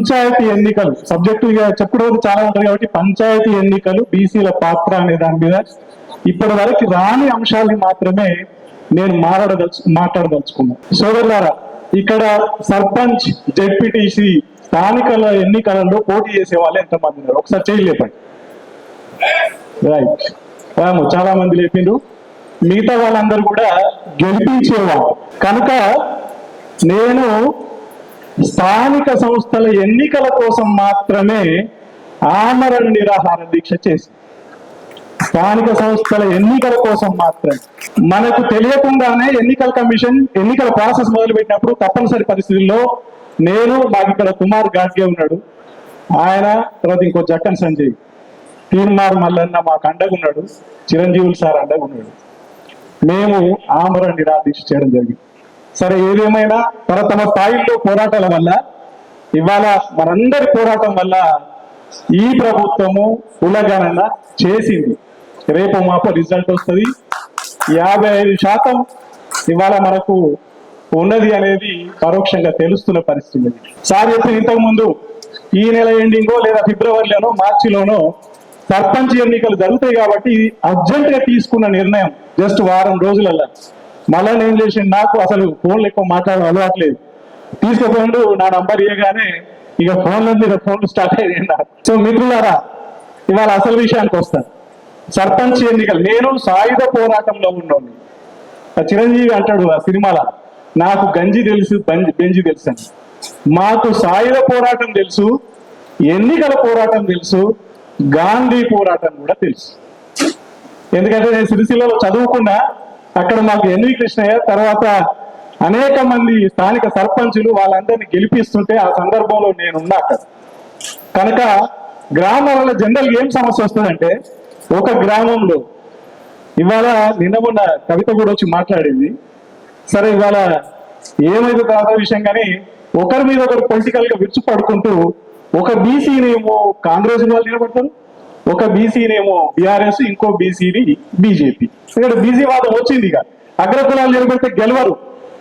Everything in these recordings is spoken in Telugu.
పంచాయతీ ఎన్నికలు. సబ్జెక్టు ఇక చెప్పడం చాలా ఉంటుంది కాబట్టి పంచాయతీ ఎన్నికలు బీసీల పాత్ర అనే దాని మీద. ఇప్పటి వరకు రాని అంశాలని మాత్రమే నేను మాట్లాడదలుచు మాట్లాడదలుచుకున్నాను సోదరులారా ఇక్కడ సర్పంచ్ జెడ్పీటీసీ స్థానికల ఎన్నికలలో పోటీ చేసే వాళ్ళు ఎంతమంది ఉన్నారు? ఒకసారి చేయలేపండి రైట్. రాము చాలా మంది లేపిండ్రు. మిగతా వాళ్ళందరూ కూడా గెలిపించేవాళ్ళు. కనుక నేను స్థానిక సంస్థల ఎన్నికల కోసం మాత్రమే ఆమరణ నిరాహార దీక్ష చేసి స్థానిక సంస్థల ఎన్నికల కోసం మాత్రమే. మనకు తెలియకుండానే ఎన్నికల కమిషన్ ఎన్నికల ప్రాసెస్ మొదలుపెట్టినప్పుడు తప్పనిసరి పరిస్థితుల్లో నేను మాకు ఇక్కడ కుమార్ గాడ్గే ఉన్నాడు. ఆయన తర్వాత ఇంకో జక్కన్ సంజయ్ తీర్మార్ మల్లన్న మాకు అండగున్నాడు చిరంజీవులు సార్ అండగున్నాడు మేము ఆమరణ నిరాదీక్ష చేయడం జరిగింది. సరే ఏదేమైనా తన తమ స్థాయిల్లో పోరాటాల వల్ల ఇవాళ మనందరి పోరాటం వల్ల ఈ ప్రభుత్వము కులగణన చేసింది. రేపు మాపు రిజల్ట్ వస్తుంది. యాభై ఐదు శాతం ఇవాళ మనకు ఉన్నది అనేది పరోక్షంగా తెలుస్తున్న పరిస్థితి. సార్ చెప్పిన ఇంతకు ముందు ఈ నెల ఎండింగో లేదా ఫిబ్రవరిలోనో మార్చిలోనో సర్పంచ్ ఎన్నికలు జరుగుతాయి కాబట్టి అర్జెంట్గా తీసుకున్న నిర్ణయం జస్ట్ వారం రోజులలో మళ్ళీ నేను చేసిండు? నాకు అసలు ఫోన్లు ఎక్కువ మాట్లాడడం అలవాట్లేదు తీసుకుపోయిండు నా నంబర్ ఇవ్వగానే ఇక ఫోన్ల మీద ఫోన్లు స్టార్ట్ అయ్యింది సో మిత్రులారా ఇవాళ అసలు విషయానికి వస్తాను సర్పంచ్ ఎన్నికలు. నేను సాయుధ పోరాటంలో ఉన్నోని చిరంజీవి అంటాడు ఆ సినిమాలో నాకు గంజి తెలుసు బెంజి తెలుసు అని. మాకు సాయుధ పోరాటం తెలుసు ఎన్నికల పోరాటం తెలుసు గాంధీ పోరాటం కూడా తెలుసు. ఎందుకంటే నేను సిరిసిల్లలో చదువుకున్నా అక్కడ మాకు ఎన్వి కృష్ణయ్య తర్వాత అనేక మంది స్థానిక సర్పంచులు వాళ్ళందరినీ గెలిపిస్తుంటే ఆ సందర్భంలో నేనున్నా అక్కడ. కనుక గ్రామాలలో జనరల్ ఏం సమస్య వస్తుందంటే ఒక గ్రామంలో ఇవాళ నిన్న మొన్న కవిత కూడా వచ్చి మాట్లాడింది. సరే ఇవాళ ఏమైంది తర్వాత విషయం కానీ ఒకరి మీద ఒకరు పొలిటికల్గా విరుచు పడుకుంటూ ఒక బీసీనేమో కాంగ్రెస్ వాళ్ళు నిలబడతారు ఒక బీసీనేమో బీఆర్ఎస్ ఇంకో బీసీని బీజేపీ. ఇక్కడ బీసీ వాదం వచ్చింది ఇక అగ్రకులాలు నిలబెడితే గెలవరు.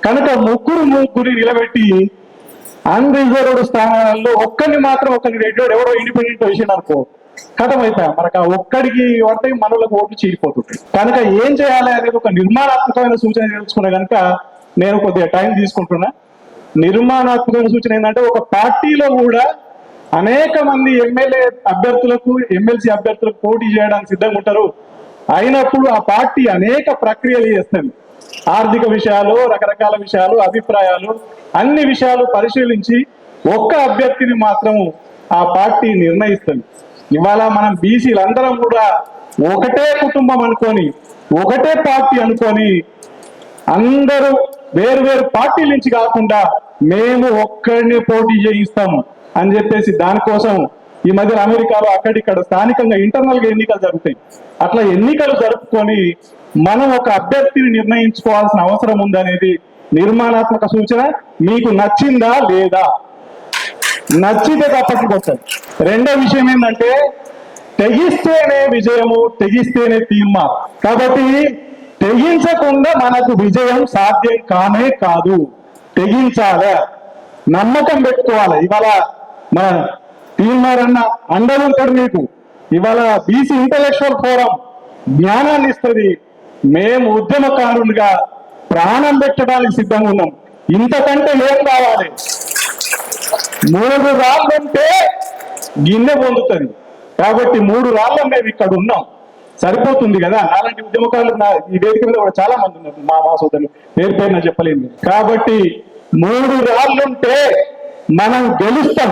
కనుక ముగ్గురు ముగ్గురి నిలబెట్టి అన్రిజర్వ్డ్ స్థానాల్లో ఒక్కరిని మాత్రం ఒకరిని రెడ్డి ఎవరో ఇండిపెండెంట్ వేసిండు అనుకో కథమైతే మనకు ఆ ఒక్కడికి పడితే మనలకు ఓట్లు చీరిపోతుంటాయి. కనుక ఏం చేయాలి అనేది ఒక నిర్మాణాత్మకమైన సూచన తెలుసుకునే కనుక నేను కొద్దిగా టైం తీసుకుంటున్నా. నిర్మాణాత్మకమైన సూచన ఏంటంటే ఒక పార్టీలో కూడా అనేక మంది ఎమ్మెల్యే అభ్యర్థులకు ఎమ్మెల్సీ అభ్యర్థులకు పోటీ చేయడానికి సిద్ధంగా ఉంటారు. అయినప్పుడు ఆ పార్టీ అనేక ప్రక్రియలు చేస్తుంది. ఆర్థిక విషయాలు రకరకాల విషయాలు అభిప్రాయాలు అన్ని విషయాలు పరిశీలించి ఒక్క అభ్యర్థిని మాత్రం ఆ పార్టీ నిర్ణయిస్తుంది. ఇవాళ మనం బీసీలందరం కూడా ఒకటే కుటుంబం అనుకొని ఒకటే పార్టీ అనుకొని అందరూ వేరు వేరు పార్టీల నుంచి కాకుండా మేము ఒక్కడిని పోటీ చేయిస్తాము. అని చెప్పేసి దానికోసం ఈ మధ్య అమెరికాలో అక్కడిక్కడ స్థానికంగా ఇంటర్నల్గా ఎన్నికలు జరుగుతాయి. అట్లా ఎన్నికలు జరుపుకొని మనం ఒక అభ్యర్థిని నిర్ణయించుకోవాల్సిన అవసరం ఉందనేది నిర్మాణాత్మక సూచన. మీకు నచ్చిందా లేదా? నచ్చితే తప్పకి వస్తుంది రెండో విషయం ఏంటంటే తెగిస్తేనే విజయము తెగిస్తేనే తీర్మా. కాబట్టి తెగించకుండా మనకు విజయం సాధ్యం కానే కాదు. తెగించాల. నమ్మకం పెట్టుకోవాలి. ఇవాళ మన తీర్మారన్న అండలు ఉంటాడు మీకు ఇవాళ బీసీ ఇంటలెక్చువల్ ఫోరం జ్ఞానాన్ని ఇస్తుంది. మేము ఉద్యమకారులుగా ప్రాణం పెట్టడానికి సిద్ధంగా ఉన్నాం. ఇంతకంటే ఏం కావాలి? మూడు రాళ్ళు ఉంటే గిన్నె పొందుతుంది. కాబట్టి మూడు రాళ్ళ మేము ఇక్కడ ఉన్నాం. సరిపోతుంది కదా? అలాంటి ఉద్యమకారులు నా ఈ వేదిక మీద కూడా చాలా మంది ఉన్నారు. మా మా సోదరులు. పేరు పేరు నా చెప్పలేము కాబట్టి మూడు రాళ్ళుంటే మనం గెలుస్తాం.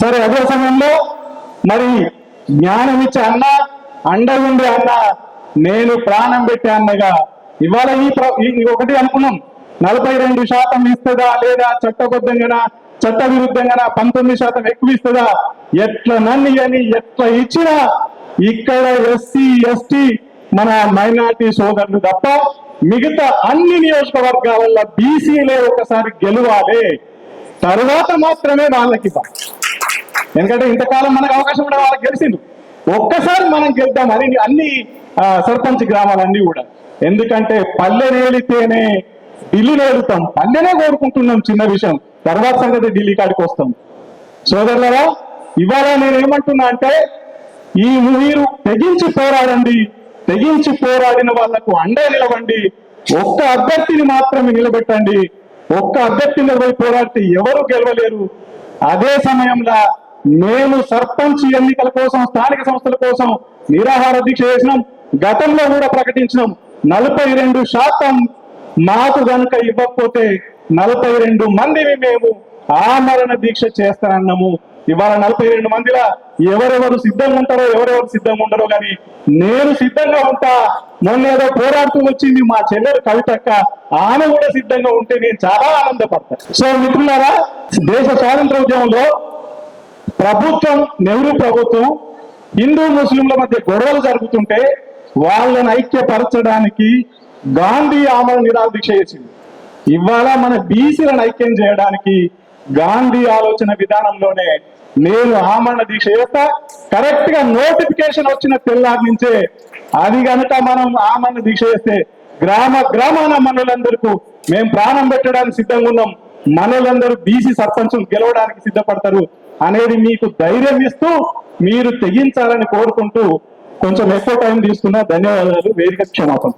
సరే అదే సమయంలో మరి జ్ఞానం ఇచ్చే అన్న అండగుండే అన్న నేను ప్రాణం పెట్టే అన్నగా ఇవాళ ఈ ఒకటి అనుకున్నాం. నలభై రెండు శాతం ఇస్తుందా లేదా చట్టబద్ధంగానా చట్ట విరుద్ధంగానా పంతొమ్మిది శాతం ఎక్కువ ఇస్తుందా? ఎట్లా నన్ను అని ఎట్లా ఇచ్చినా ఇక్కడ ఎస్సీ ఎస్టీ మన మైనారిటీ సోదరులు తప్ప మిగతా అన్ని నియోజకవర్గాలలో బీసీలే ఒకసారి గెలవాలి. తరువాత మాత్రమే వాళ్ళకి ఇవ్వాలి. ఎందుకంటే ఇంతకాలం మనకు అవకాశం కూడా వాళ్ళకి గెలిచిండు ఒక్కసారి మనం గెలుద్దామని అన్ని సర్పంచ్ గ్రామాలన్నీ కూడా. ఎందుకంటే పల్లె నేలితేనే ఢిల్లీ నేలుతాం. పల్లెనే కోరుకుంటున్నాం చిన్న విషయం. తర్వాత సంగతి ఢిల్లీ కాడికి వస్తాం. సోదరులరా ఇవాళ నేను ఏమంటున్నా అంటే ఈ మీరు తెగించి పోరాడండి. తెగించి పోరాడిన వాళ్ళకు అండే నిలవండి. ఒక్క అభ్యర్థిని మాత్రమే నిలబెట్టండి. ఒక్క అభ్యర్థి నిలబడి పోరాడితే ఎవరు గెలవలేరు. అదే సమయంలో మేము సర్పంచ్ ఎన్నికల కోసం స్థానిక సంస్థల కోసం నిరాహార దీక్ష చేసినాం. గతంలో కూడా ప్రకటించినాం. నలభై రెండు శాతం మాకు గనుక ఇవ్వకపోతే నలభై రెండు మందిని మేము ఆమరణ దీక్ష చేస్తానన్నాము. ఇవాళ నలభై రెండు మందిలా ఎవరెవరు సిద్ధంగా ఉంటారో ఎవరెవరు సిద్ధంగా ఉండరో కానీ నేను సిద్ధంగా ఉంటా. మొన్న ఏదో పోరాడుతూ వచ్చింది మా చెల్లెలు కవితక్క. ఆమె కూడా సిద్ధంగా ఉంటే నేను చాలా ఆనందపడతా. సో మిత్రులారా దేశ స్వాతంత్ర ఉద్యమంలో ప్రభుత్వం నెహ్రూ ప్రభుత్వం హిందూ ముస్లింల మధ్య గొడవలు జరుగుతుంటే వాళ్ళని ఐక్యపరచడానికి గాంధీ ఆమరణ నిరాహార దీక్ష చేసింది. ఇవాళ మన బీసీలను ఐక్యం చేయడానికి గాంధీ ఆలోచన విధానంలోనే నేను ఆమరణ దీక్ష చేస్తా. కరెక్ట్గా నోటిఫికేషన్ వచ్చిన తెల్లారి నుంచే అది గనుక మనం ఆమరణ దీక్ష చేస్తే గ్రామ గ్రామాన మనులందరికీ మేము ప్రాణం పెట్టడానికి సిద్ధంగా ఉన్నాం. మనలందరూ బీసీ సర్పంచులు గెలవడానికి సిద్ధపడతారు. అనేది మీకు ధైర్యం ఇస్తూ మీరు తెగించాలని కోరుకుంటూ కొంచెం ఎక్కువ టైం తీసుకున్నా ధన్యవాదాలు. వేదిక క్షమాపణ.